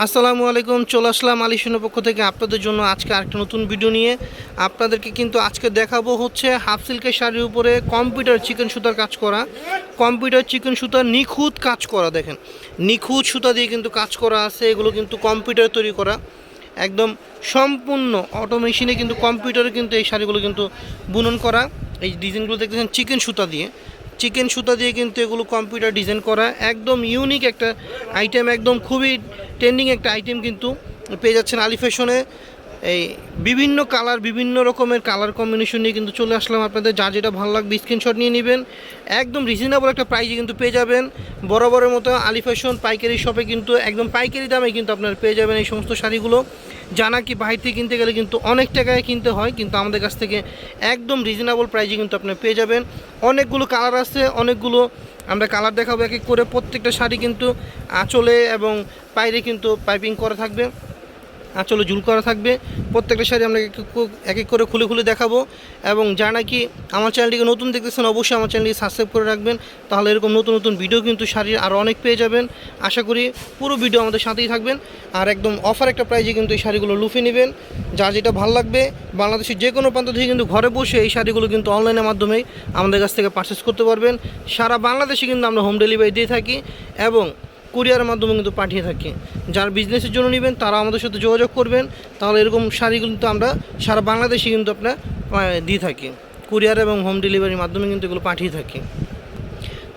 আসসালামু আলাইকুম, চলে আসলাম আলিশনের পক্ষ থেকে আপনাদের জন্য আজকে আরেকটা নতুন ভিডিও নিয়ে। আপনাদেরকে কিন্তু আজকে দেখাবো হচ্ছে হাফ সিল্কের শাড়ির উপরে কম্পিউটার চিকেন সুতার কাজ করা। কম্পিউটার চিকেন সুতার নিখুঁত কাজ করা, দেখেন। নিখুঁত সুতা দিয়ে কিন্তু কাজ করা আছে, এগুলো কিন্তু কম্পিউটার তৈরি করা। একদম সম্পূর্ণ অটোমেশিনে কিন্তু কম্পিউটারে কিন্তু এই শাড়িগুলো কিন্তু বুনন করা। এই ডিজাইনগুলো দেখতেছেন চিকেন সুতা দিয়ে। চিকেন সুতা দিয়ে কিন্তু এগুলো কম্পিউটার ডিজাইন করা। একদম ইউনিক একটা আইটেম একদম খুবই ট্রেন্ডিং একটা আইটেম কিন্তু পেয়ে যাচ্ছেন আলি ফ্যাশনে এই বিভিন্ন কালার, বিভিন্ন রকমের কালার কম্বিনেশন নিয়ে কিন্তু চলে আসলাম আপনাদের। যা যেটা ভালো লাগবে স্ক্রিনশট নিয়ে নেবেন। একদম রিজনেবল একটা প্রাইজে কিন্তু পেয়ে যাবেন। বরাবরের মতো আলি ফ্যাশন পাইকারি শপে কিন্তু, একদম পাইকারি দামে কিন্তু আপনারা পেয়ে যাবেন এই সমস্ত শাড়িগুলো। জানা কি বাহির থেকে কিনতে গেলে কিন্তু অনেক টাকায় কিনতে হয়, কিন্তু আমাদের কাছ থেকে একদম রিজনেবল প্রাইজে কিন্তু আপনারা পেয়ে যাবেন। অনেকগুলো কালার আছে, অনেকগুলো আমরা কালার দেখাবো এক এক করে। প্রত্যেকটা শাড়ি কিন্তু আঁচলে এবং পায়রে কিন্তু পাইপিং করা থাকবে। আঁচলে জুল করা থাকবে। প্রত্যেকটা শাড়ি আমরা এক এক করে খুলে খুলে দেখাবো। এবং যারা নাকি আমার চ্যানেলটিকে নতুন দেখতেছেন, অবশ্যই আমার চ্যানেলটি সাবস্ক্রাইব করে রাখবেন। তাহলে এরকম নতুন নতুন ভিডিও কিন্তু শাড়ির আরও অনেক পেয়ে যাবেন। আশা করি পুরো ভিডিও আমাদের সাথেই থাকবেন। আর একদম অফার একটা প্রাইজে কিন্তু এই শাড়িগুলো লুফে নেবেন। যার যেটা ভালো লাগবে, বাংলাদেশের যে কোনো প্রান্ত থেকে কিন্তু ঘরে বসে এই শাড়িগুলো কিন্তু অনলাইনের মাধ্যমেই আমাদের কাছ থেকে পারচেস করতে পারবেন। সারা বাংলাদেশে কিন্তু আমরা হোম ডেলিভারি দিয়ে থাকি। এবং কুরিয়ারের মাধ্যমে কিন্তু পাঠিয়ে থাকি। যার বিজনেসের জন্য নেবেন, তারা আমাদের সাথে যোগাযোগ করবেন। তাহলে এরকম শাড়িগুলো কিন্তু আমরা সারা বাংলাদেশে কিন্তু আপনার দিয়ে থাকি। কুরিয়ার এবং হোম ডেলিভারির মাধ্যমে কিন্তু এগুলো পাঠিয়ে থাকি।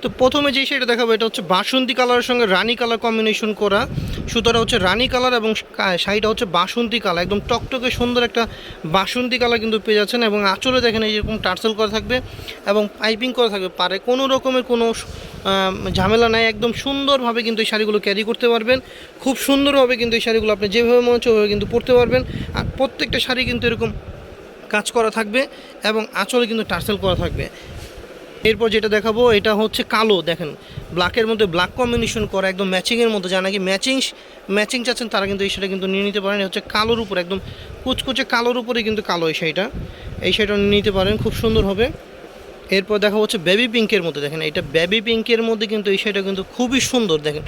তো প্রথমে যে শাড়িটা দেখাবো, এটা হচ্ছে বাসন্তী কালারের সঙ্গে রানী কালার কম্বিনেশন করা। সুতরাং হচ্ছে রানী কালার এবং শাড়িটা হচ্ছে বাসন্তী কালার। একদম টকটকে সুন্দর একটা বাসন্তী কালার কিন্তু পেয়ে যাচ্ছেন এবং আঁচলে দেখেন এইরকম টার্সেল করা থাকবে এবং পাইপিং করা থাকবে পারে। কোনো রকমের কোনো ঝামেলা নাই। একদম সুন্দরভাবে কিন্তু এই শাড়িগুলো ক্যারি করতে পারবেন। খুব সুন্দরভাবে কিন্তু এই শাড়িগুলো আপনি যেভাবে মনে হচ্ছে ওইভাবে কিন্তু পরতে পারবেন। আর প্রত্যেকটা শাড়ি কিন্তু এরকম কাজ করা থাকবে এবং আঁচলে কিন্তু টার্সেল করা থাকবে। এরপর যেটা দেখাবো, এটা হচ্ছে কালো, দেখেন। ব্ল্যাকের মধ্যে ব্ল্যাক কম্বিনেশন করা, একদম ম্যাচিংয়ের মধ্যে যা নাকি ম্যাচিং ম্যাচিং চাচ্ছেন, তারা কিন্তু এই শাড়ি কিন্তু নিয়ে নিতে পারেন। হচ্ছে কালোর উপর, একদম কুচকুচে কালোর উপরে কিন্তু কালো এই শাড়িটা। এই শাড়িটা নিতে পারেন, খুব সুন্দর হবে। এরপর দেখা হচ্ছে বেবি পিঙ্কের মধ্যে, দেখেন, এটা বেবি পিঙ্কের মধ্যে কিন্তু এই শাড়িটা কিন্তু খুবই সুন্দর, দেখেন।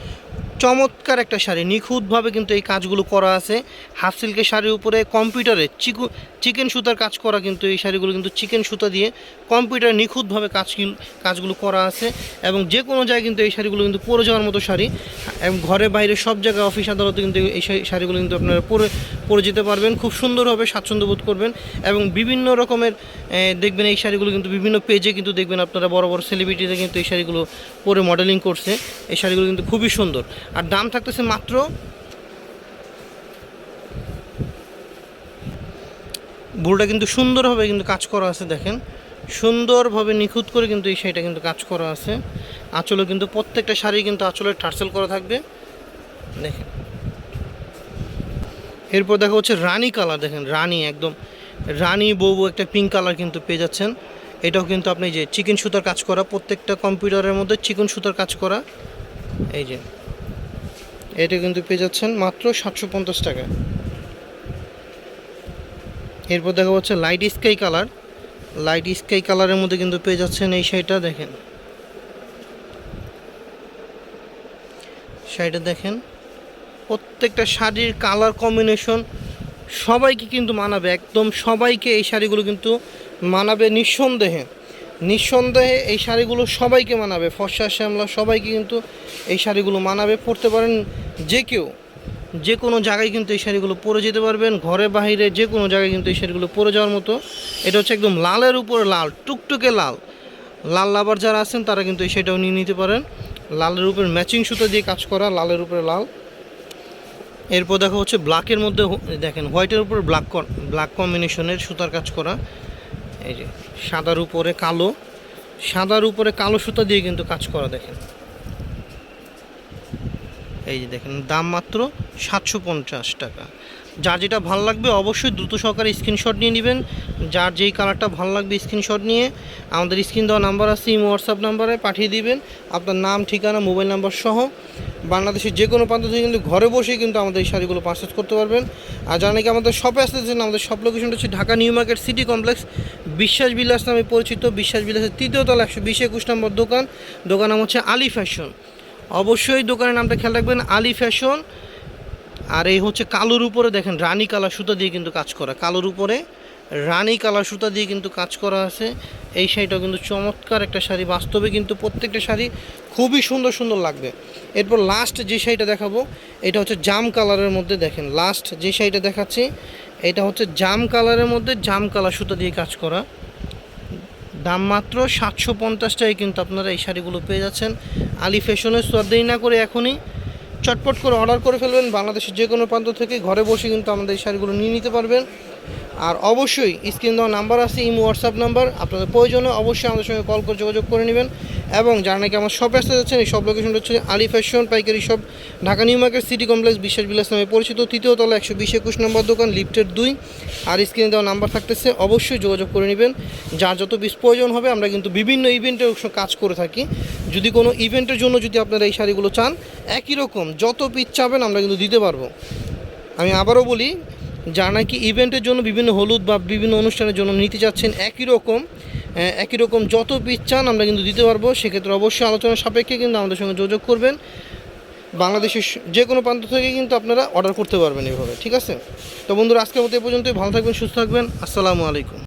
চমৎকার একটা শাড়ি। নিখুঁতভাবে কিন্তু এই কাজগুলো করা আছে। হাফ সিল্কের শাড়ির উপরে কম্পিউটারে চিকু, চিকেন সুতার কাজ করা কিন্তু এই শাড়িগুলো কিন্তু চিকেন সুতা দিয়ে কম্পিউটারে নিখুঁতভাবে কাজ কাজগুলো করা আছে এবং যে কোনো জায়গায় কিন্তু এই শাড়িগুলো কিন্তু পরে যাওয়ার মতো শাড়ি। এবং ঘরে বাইরে সব জায়গায় অফিস, আদালতে কিন্তু এই শাড়ি- শাড়িগুলো কিন্তু আপনারা পরে পরে যেতে পারবেন। খুব সুন্দরভাবে স্বাচ্ছন্দ্য বোধ করবেন এবং বিভিন্ন রকমের দেখবেন এই শাড়িগুলো কিন্তু বিভিন্ন পেজে কিন্তু দেখবেন আপনারা বড় বড় সেলিব্রিটিতে কিন্তু এই শাড়িগুলো পরে মডেলিং করছে। এই শাড়িগুলো কিন্তু খুবই সুন্দর। আর দাম থাকতেছে মাত্র ভুলটা কিন্তু সুন্দরভাবে কিন্তু কাজ করা আছে, দেখেন। সুন্দরভাবে নিখুঁত করে কিন্তু এই শাড়িটা কিন্তু কাজ করা আছে। আঁচলে কিন্তু প্রত্যেকটা শাড়ি কিন্তু আঁচলে টার্সেল করা থাকবে। দেখেন। এরপর দেখা হচ্ছে রানী কালার, দেখেন, রানী একদম। রানী বউ একটা পিঙ্ক কালার কিন্তু পেয়ে যাচ্ছেন। এটাও কিন্তু আপনি যে চিকেন সুতার কাজ করা, প্রত্যেকটা কম্পিউটারের মধ্যে চিকেন সুতার কাজ করা। এই যে এটা কিন্তু পেয়ে যাচ্ছেন মাত্র সাতশো পঞ্চাশ টাকা। এরপর দেখা হচ্ছে light sky colour light sky কালারের মধ্যে কিন্তু পেয়ে যাচ্ছেন এই শাড়িটা, দেখেন। শাড়িটা দেখেন, প্রত্যেকটা শাড়ির কালার কম্বিনেশন সবাইকে কিন্তু মানাবে, একদম সবাইকে এই শাড়িগুলো কিন্তু মানাবে নিঃসন্দেহে। নিঃসন্দেহে এই শাড়িগুলো সবাইকে মানাবে। ফর্সা, শ্যামলা, সবাইকে কিন্তু এই শাড়িগুলো মানাবে। পরতে পারেন যে কেউ। যে কোনো জায়গায় কিন্তু এই শাড়িগুলো পরে যেতে পারবেন। ঘরে বাইরে যে কোনো জায়গায় কিন্তু এই শাড়িগুলো পরে যাওয়ার মতো। এটা হচ্ছে একদম লালের উপরে লাল, টুকটুকে লাল। লাল লাভার যারা আছেন, তারা কিন্তু এই শাড়িটাও নিয়ে নিতে পারেন। লালের উপরে ম্যাচিং সুতো দিয়ে কাজ করা, লালের উপরে লাল। এরপর দেখা হচ্ছে ব্ল্যাকের মধ্যে দেখেন হোয়াইটের উপর ব্ল্যাক ব্ল্যাক কম্বিনেশনের সুতার কাজ করা। এই যে সাদার উপরে কালো, সাদার উপরে কালো সুতা দিয়ে কিন্তু কাজ করা দেখেন। এই যে দেখেন, দাম মাত্র সাতশো পঞ্চাশ টাকা। যার যেটা ভালো লাগবে অবশ্যই দ্রুত সহকারে স্ক্রিনশট নিয়ে নেবেন। যার যেই কালারটা ভালো লাগবে স্ক্রিনশট নিয়ে আমাদের স্ক্রিন দেওয়া নাম্বার আছে, ইমো, হোয়াটসঅ্যাপ নাম্বারে পাঠিয়ে দিবেন। আপনার নাম, ঠিকানা, মোবাইল নাম্বার সহ বাংলাদেশের যে কোনো প্রান্ত থেকে কিন্তু ঘরে বসেই কিন্তু আমাদের এই শাড়িগুলো পারচেস করতে পারবেন। আর যারা নাকি আমাদের শপে আসতেছেন আমাদের শপ লোকেশনটা হচ্ছে Dhaka new market city complex, Biswas Bilas নামে পরিচিত, বিশ্বাস বিলাসের তৃতীয় তলা একশো বিশ একুশ নম্বর দোকান। দোকান নাম হচ্ছে আলী ফ্যাশন অবশ্যই দোকানের নামটা খেয়াল রাখবেন, আলী ফ্যাশন আর এই হচ্ছে কালোর উপরে দেখেন, রানী কালার সুতা দিয়ে কিন্তু কাজ করা। কালোর উপরে রানী কালার সুতা দিয়ে কিন্তু কাজ করা আছে। এই শাড়িটাও কিন্তু চমৎকার একটা শাড়ি। বাস্তবে কিন্তু প্রত্যেকটা শাড়ি খুবই সুন্দর সুন্দর লাগবে। এরপর লাস্ট যে শাড়িটা দেখাবো, এটা হচ্ছে জাম কালারের মধ্যে দেখেন। লাস্ট যে শাড়িটা দেখাচ্ছি, এটা হচ্ছে জাম কালারের মধ্যে জাম কালার সুতা দিয়ে কাজ করা। দাম মাত্র সাতশো পঞ্চাশ টাকায় কিন্তু আপনারা এই শাড়িগুলো পেয়ে যাচ্ছেন। আলি ফ্যাশনের দেরি না করে এখনই চটপট করে অর্ডার করে ফেলবেন। বাংলাদেশের যে কোনো প্রান্ত থেকে ঘরে বসে কিন্তু আমাদের এই শাড়িগুলো নিয়ে নিতে পারবেন। আর অবশ্যই স্ক্রিন দেওয়া নাম্বার আছে, ইমো, হোয়াটসঅ্যাপ নাম্বার। আপনাদের প্রয়োজনে অবশ্যই আমাদের সঙ্গে কল করে যোগাযোগ করে নেবেন। এবং যারা নাকি আমার শপে আসতে যাচ্ছেন, এই সব লোকেশনটা হচ্ছে আলি ফ্যাশন পাইকারি shop Dhaka new market city complex, Biswas Bilas নামে পরিচিত। তৃতীয় তলা একশো বিশ একুশ নম্বর দোকান, লিফটের দুই। আর স্ক্রিনে দেওয়া নাম্বার থাকতেছে, অবশ্যই যোগাযোগ করে নেবেন। যার যত বিশ প্রয়োজন হবে, আমরা কিন্তু বিভিন্ন ইভেন্টের কাজ করে থাকি। যদি কোনো ইভেন্টের জন্য যদি আপনারা এই শাড়িগুলো চান, একই রকম, যত পিস চাবেন, আমরা কিন্তু দিতে পারব। আমি আবারও বলি যারা নাকি ইভেন্টের জন্য বিভিন্ন হলুদ বা বিভিন্ন অনুষ্ঠানের জন্য নিতে চাচ্ছেন একই রকম একই রকম যত পিস চান আমরা কিন্তু দিতে পারব। সেক্ষেত্রে অবশ্যই আলোচনা সাপেক্ষে কিন্তু আমাদের সঙ্গে যোগাযোগ করবেন। বাংলাদেশের যে কোনো প্রান্ত থেকে কিন্তু আপনারা অর্ডার করতে পারবেন এইভাবে ঠিক আছে? তো বন্ধুরা, আজকের মতো এ পর্যন্তই। ভালো থাকবেন, সুস্থ থাকবেন। আসসালামু আলাইকুম।